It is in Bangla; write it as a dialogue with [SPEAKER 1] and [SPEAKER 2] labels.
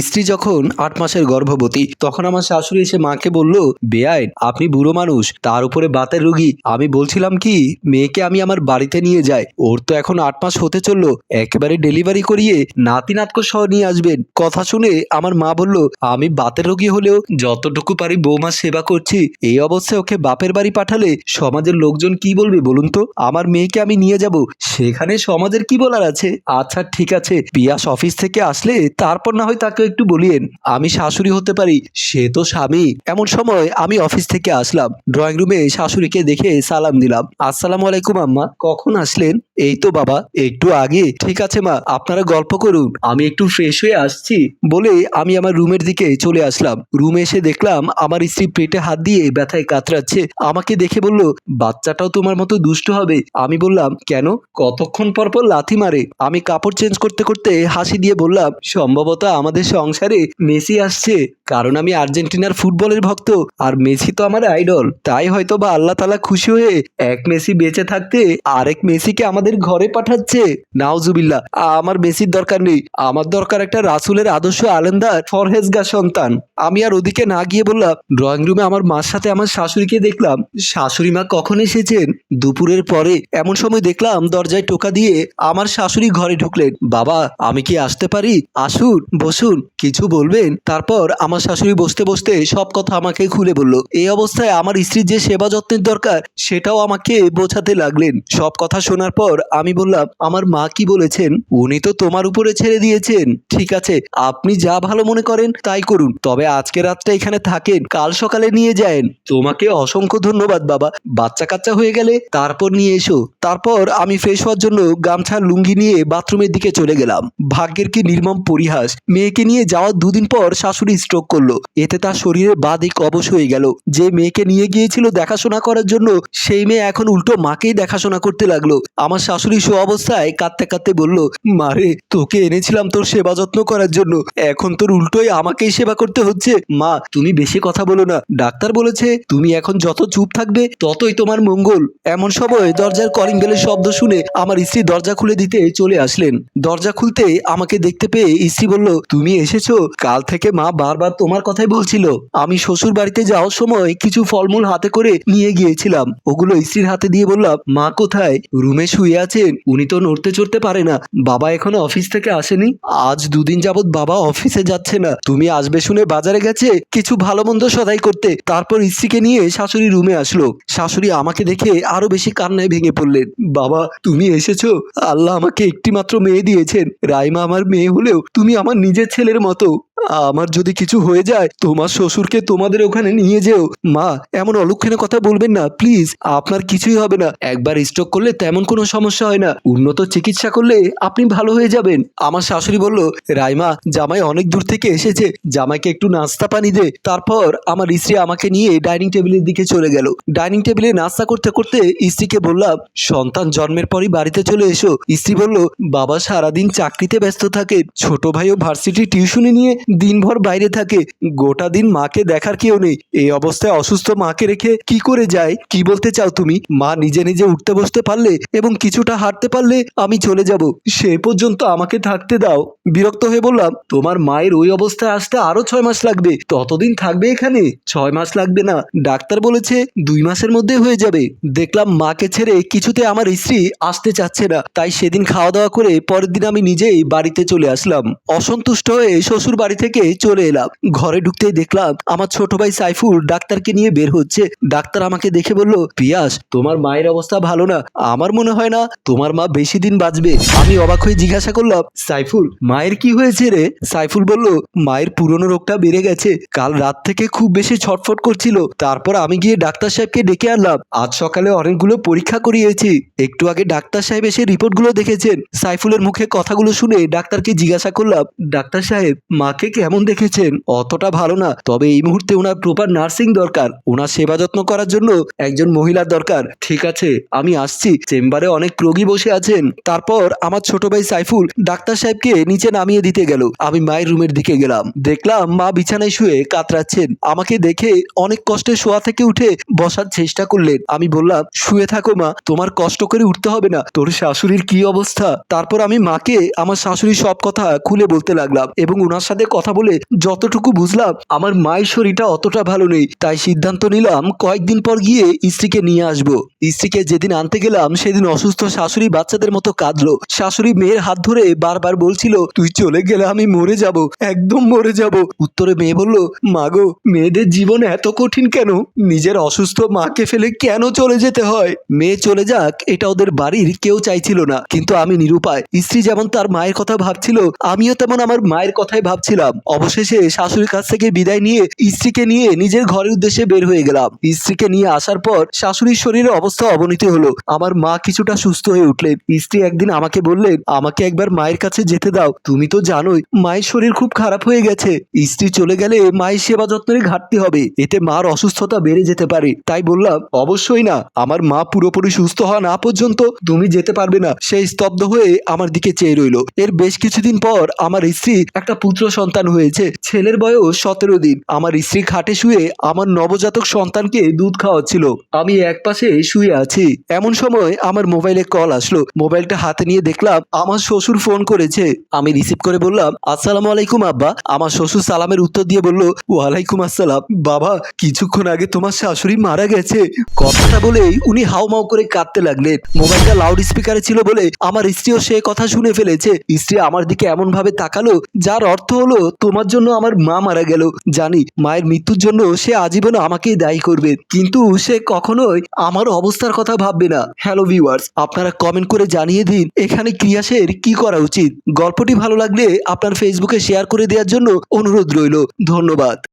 [SPEAKER 1] স্ত্রী যখন আট মাসের গর্ভবতী, তখন আমার শাশুড়ি এসে মাকে বলল বেআইন আপনি বুড়ো মানুষ, তার উপরে বাতের রুগী। আমি বলছিলাম কি, মেয়েকে আমি আমার বাড়িতে নিয়ে যাই। ওর তো এখন আট মাস হতে চলল। একেবারে ডেলিভারি করিয়ে নাতি নাতক সহ নিয়ে আসবেন। কথা শুনে আমার মা বলল, আমি বাতের রোগী হলেও যতটুকু পারি বৌমা সেবা করছি। এই অবস্থায় ওকে বাপের বাড়ি পাঠালে সমাজের লোকজন কি বলবে বলুন তো? আমার মেয়েকে আমি নিয়ে যাব। সেখানে সমাজের কি বলার আছে? আচ্ছা ঠিক আছে। পিয়াস অফিস থেকে আসলে তারপর না হয় তাকে একটু বলিয়েন, আমি শাশুড়ি হতে পারি, সে তো স্বামী। এমন সময় আমি অফিস থেকে আসলাম। ড্রয়িং রুমে শাশুড়িকে দেখে সালাম দিলাম। আসসালামু আলাইকুম আম্মা, কখন আসলেন? এই তো বাবা, একটু আগে, ঠিক আছে মা, আপনারা গল্প করুন। আমি একটু ফ্রেশ হয়ে আসছি। বলে আমি আমার রুমের দিকে চলে আসলাম। রুমে এসে দেখলাম আমার স্ত্রী পেটে হাত দিয়ে ব্যথায় কাতরাচ্ছে। আমাকে দেখে বলল, বাচ্চাটাও তোমার মতো দুষ্ট হবে। আমি বললাম, কেন? কতক্ষণ পর পর লাথি মারে? আমি কাপড় চেঞ্জ করতে করতে হাসি দিয়ে বললাম, সম্ভবত আমাদের সংসারে মেসি আসছে। কারণ আমি আর্জেন্টিনার ফুটবলের ভক্ত। আর মেসি তো আমার আইডল তাই হয়তো বা আল্লাহ তালা খুশি হয়ে এক মেসি বেঁচে থাকতে আরেক মেসিকে আমাদের ঘরে পাঠাচ্ছে। নাওজুবিল্লা আমার মেসির দরকার নেই। আমার দরকার একটা রাসুলের আদর্শ আলেন্দার ফরহেজগা সন্তান। আমি আর ওদিকে না গিয়ে বললাম ড্রয়িং রুমে আমার মার সাথে আমার শাশুড়িকে দেখলাম। শাশুড়ি মা কখন এসেছেন? দুপুরের পরে এমন সময় দেখলাম, দরজায় টোকা দিয়ে আমার শাশুড়ি ঘরে ঢুকলেন। বাবা, আমি কি আসতে পারি? আসুন, বসুন, কিছু বলবেন? তারপর আমার শাশুড়ি বসতে বসতে সব কথা আমাকে খুলে বলল। এই অবস্থায় আমার স্ত্রীর যে সেবা যত্নের দরকার, সেটাও আমাকে বোঝাতে লাগলেন। সব কথা শোনার পর আমি বললাম, আমার মা কি বলেছেন? উনি তো তোমার উপরে ছেড়ে দিয়েছেন। ঠিক আছে, আপনি যা ভালো মনে করেন তাই করুন। তবে আজকে রাতটা এখানে থাকেন, কাল সকালে নিয়ে যায়েন। তোমাকে অসংখ্য ধন্যবাদ, বাবা। বাচ্চা কাচ্চা হয়ে গেলে তারপর নিয়ে এসো। তারপর আমি ফ্রেশ হওয়ার জন্য গামছা, লুঙ্গি নিয়ে বাথরুমের দিকে চলে গেলাম। ভাগ্যের কি নির্মম পরিহাস, মেয়েকে নিয়ে যাওয়ার দুদিন পর শাশুড়ি স্ট্রোক করল। এতে তার শরীরে বা দিক অবশ হয়ে গেল। যে মেয়েকে নিয়ে গিয়েছিল দেখাশোনা করার জন্য, সেই মেয়ে এখন উল্টো মাকেই দেখাশোনা করতে লাগল। আমার শাশুড়ি শো অবস্থায় কাঁদতে কাঁদতে বলল মারে তোকে এনেছিলাম তোর সেবা যত্ন করার জন্য। এখন তোর উল্টোই আমাকেই সেবা করতে হচ্ছে। মা, তুমি বেশি কথা বলো না। ডাক্তার বলেছে, তুমি এখন যত চুপ থাকবে, ততই তোমার মঙ্গল। এমন সময় দরজার কলিং বেলের শব্দ শুনে আমার স্ত্রী দরজা খুলে দিতে চলে আসলেন। দরজা খুলতে আমাকে দেখতে পেয়ে স্ত্রী বলল, তুমি এসেছ? কাল থেকে মা বারবার তোমার কথাই বলছিল। আমি শ্বশুর বাড়িতে যাওয়ার সময় কিছু ফলমূল হাতে করে নিয়ে গিয়েছিলাম। ওগুলো স্ত্রীর হাতে দিয়ে বললাম, মা কোথায়? রুমে শুয়ে আছেন উনি তো নড়তে চড়তে পারে না। বাবা এখনও অফিস থেকে আসেনি। আজ দুদিন যাবত বাবা অফিসে যাচ্ছে না। তুমি আসবে শুনে বাজারে গেছে কিছু ভালো মন্দ সদাই করতে। তারপর স্ত্রীকে নিয়ে শাশুড়ি রুমে আসলো। শাশুড়ি আমাকে দেখে আরও বেশি কান্নায় ভেঙে পড়লেন। বাবা, তুমি এসেছ? আল্লাহ আমাকে একটি মাত্র মেয়ে দিয়েছেন। রাইমা আমার মেয়ে হলেও তুমি আমার নিজের ছেলের মতো। আমার যদি কিছু হয়ে যায়, তোমার শ্বশুরকে তোমাদের ওখানে নিয়ে যেও। মা, এমন অলক্ষণে কথা বলবেন না, প্লিজ। আপনার কিছুই হবে না। একবার স্ট্রোক করলে তেমন কোনো সমস্যা হয় না। উন্নত চিকিৎসা করলে আপনি ভালো হয়ে যাবেন। আমার শাশুড়ি বলল, রাইমা, জামাই অনেক দূর থেকে এসেছে। জামাইকে একটু নাস্তা পানি দে। তারপর আমার স্ত্রী আমাকে নিয়ে ডাইনিং টেবিলের দিকে চলে গেল। ডাইনিং টেবিলে নাস্তা করতে করতে স্ত্রীকে বললাম, সন্তান জন্মের পরই বাড়িতে চলে এসো। স্ত্রী বলল, বাবা সারাদিন চাকরিতে ব্যস্ত থাকে। ছোট ভাইও ভার্সিটি টিউশনি নিয়ে দিনভর বাইরে থাকে। গোটা দিন মাকে দেখার কেউ নেই। এই অবস্থায় অসুস্থ মাকে রেখে কি করে যায়? কি বলতে চাও তুমি? মা নিজে নিজে উঠতে বসতে পারলে এবং কিছুটা হাঁটতে পারলে আমি চলে যাব। সে পর্যন্ত আমাকে থাকতে দাও। বিরক্ত হয়ে বললাম, তোমার মায়ের ওই অবস্থায় আসতে আরও ছয় মাস লাগবে। ততদিন থাকবে এখানে? ছয় মাস লাগবে না। ডাক্তার বলেছে, দুই মাসের মধ্যে হয়ে যাবে। দেখলাম মাকে ছেড়ে কিছুতে আমার স্ত্রী আসতে চাচ্ছে না। তাই সেদিন খাওয়া দাওয়া করে পরের দিন আমি নিজেই বাড়িতে চলে আসলাম। অসন্তুষ্ট হয়ে শ্বশুর বাড়ি থেকে চলে এলাম। ঘরে ঢুকতেই দেখলাম আমার ছোট ভাই সাইফুল ডাক্তারকে নিয়ে বের হচ্ছে। ডাক্তার আমাকে দেখে বলল, পিয়াস, তোমার মায়ের অবস্থা ভালো না। আমার মনে হয় না তোমার মা বেশি দিন বাঁচবে। আমি অবাক হয়ে জিজ্ঞাসা করলাম, সাইফুল, মায়ের কি হয়েছে রে? সাইফুল বলল, মায়ের পুরনো রোগটা বেড়ে গেছে। কাল রাত থেকে খুব বেশি ছটফট করছিল। তারপর আমি গিয়ে ডাক্তার সাহেবকে ডেকে আনলাম। আজ সকালে অনেকগুলো পরীক্ষা করিয়েছি। একটু আগে ডাক্তার সাহেব এসে রিপোর্টগুলো দেখেছেন। সাইফুলের মুখে কথাগুলো শুনে ডাক্তারকে জিজ্ঞাসা করলাম, ডাক্তার সাহেব, মাকে কেমন দেখেছেন? অতটা ভালো না। তবে এই মুহূর্তে ওনার প্রপার নার্সিং দরকার। ওনার সেবা যত্ন করার জন্য একজন মহিলার দরকার। ঠিক আছে, আমি আসছি। চেম্বারে অনেক রোগী বসে আছেন। তারপর আমার ছোট ভাই সাইফুল ডাক্তার সাহেবকে নিচে নামিয়ে দিতে গেল। আমি মায়ের রুমের দিকে গেলাম। দেখলাম মা বিছানায় শুয়ে কাতরাচ্ছেন। আমাকে দেখে অনেক কষ্টে শোয়া থেকে উঠে বসার চেষ্টা করলেন। আমি বললাম, শুয়ে থাকো মা, তোমার কষ্ট করে উঠতে হবে না। তোর শাশুড়ির কি অবস্থা? তারপর আমি মাকে আমার শাশুড়ির সব কথা খুলে বলতে লাগলাম এবং ওনার সাথে কথা বলে যতটুকু বুঝলাম, আমার মায়ের শরীরটা অতটা ভালো নেই। তাই সিদ্ধান্ত নিলাম কয়েকদিন পর গিয়ে স্ত্রীকে নিয়ে আসব। স্ত্রীকে যেদিন আনতে গেলাম, সেদিন অসুস্থ শাশুড়ি বাচ্চাদের মতো কাঁদলো। শাশুড়ি মেয়ের হাত ধরে বারবার বলছিল, তুই চলে গেলে আমি মরে যাব, একদম মরে যাব। উত্তরে মেয়ে বলল মাগো মেয়েদের জীবন এত কঠিন কেন? নিজের অসুস্থ মাকে ফেলে কেন চলে যেতে হয়? মেয়ে চলে যাক, এটা ওদের বাড়ির কেউ চাইছিল না। কিন্তু আমি নিরুপায়। স্ত্রী যেমন তার মায়ের কথা ভাবছিল, আমিও তেমন আমার মায়ের কথাই ভাবছিলাম। অবশেষে শাশুড়ির কাছ থেকে বিদায় নিয়ে স্ত্রীকে নিয়ে নিজের ঘরের উদ্দেশ্যে বের হয়ে গেলাম। স্ত্রীকে নিয়ে আসার পর শাশুড়ির শরীরের অবস্থা অবনতি হলো। আমার মা কিছুটা সুস্থ হয়ে উঠলেন। স্ত্রী একদিন আমাকে বললেন, আমাকে একবার মায়ের কাছে যেতে দাও। তুমি তো জানোই, মায়ের শরীর খুব খারাপ হয়ে গেছে। স্ত্রী চলে গেলে মায়ের সেবা যত্নের ঘাটতি হবে। এতে মার অসুস্থতা বেড়ে যেতে পারে। তাই বললাম, অবশ্যই না। আমার মা পুরোপুরি সুস্থ হওয়া না পর্যন্ত তুমি যেতে পারবে না। সে স্তব্ধ হয়ে আমার দিকে চেয়ে রইল। এর বেশ কিছুদিন পর আমার স্ত্রী একটা পুত্র সন্তান হয়েছে। ছেলের বয়স সতেরো দিন। আমার স্ত্রী খাটে শুয়ে আমার নবজাতক সন্তানকে দুধ খাওয়াচ্ছিল। আমি এক পাশে শুয়ে আছি। এমন সময় আমার মোবাইলে কল আসলো। মোবাইলটা হাতে নিয়ে দেখলাম আমার শ্বশুর ফোন করেছে। আমি রিসিভ করে বললাম, আসসালামু আলাইকুম আব্বা। আমার শ্বশুর সালামের উত্তর দিয়ে বলল, ওয়ালাইকুম আসসালাম। বাবা, কিছুক্ষণ আগে তোমার শাশুড়ি মারা গেছে। কথাটা বলেই উনি হাউমাউ করে কাঁদতে লাগলেন। মোবাইলটা লাউড স্পিকারে ছিল বলে আমার স্ত্রীও সে কথা শুনে ফেলেছে। স্ত্রী আমার দিকে এমন ভাবে তাকালো, যার অর্থ হলো তোমার জন্য আমার মা মারা গেল। জানি, মায়ের মৃত্যুর জন্য সে আজীবন আমাকেই দায়ী করবে। কিন্তু সে কখনোই আমার অবস্থার কথা ভাববে না। হ্যালো ভিউয়ার্স আপনারা কমেন্ট করে জানিয়ে দিন, এখানে ক্রিয়াসের কি করা উচিত? গল্পটি ভালো লাগলে আপনার ফেসবুকে শেয়ার করে দেওয়ার জন্য অনুরোধ রইল। ধন্যবাদ।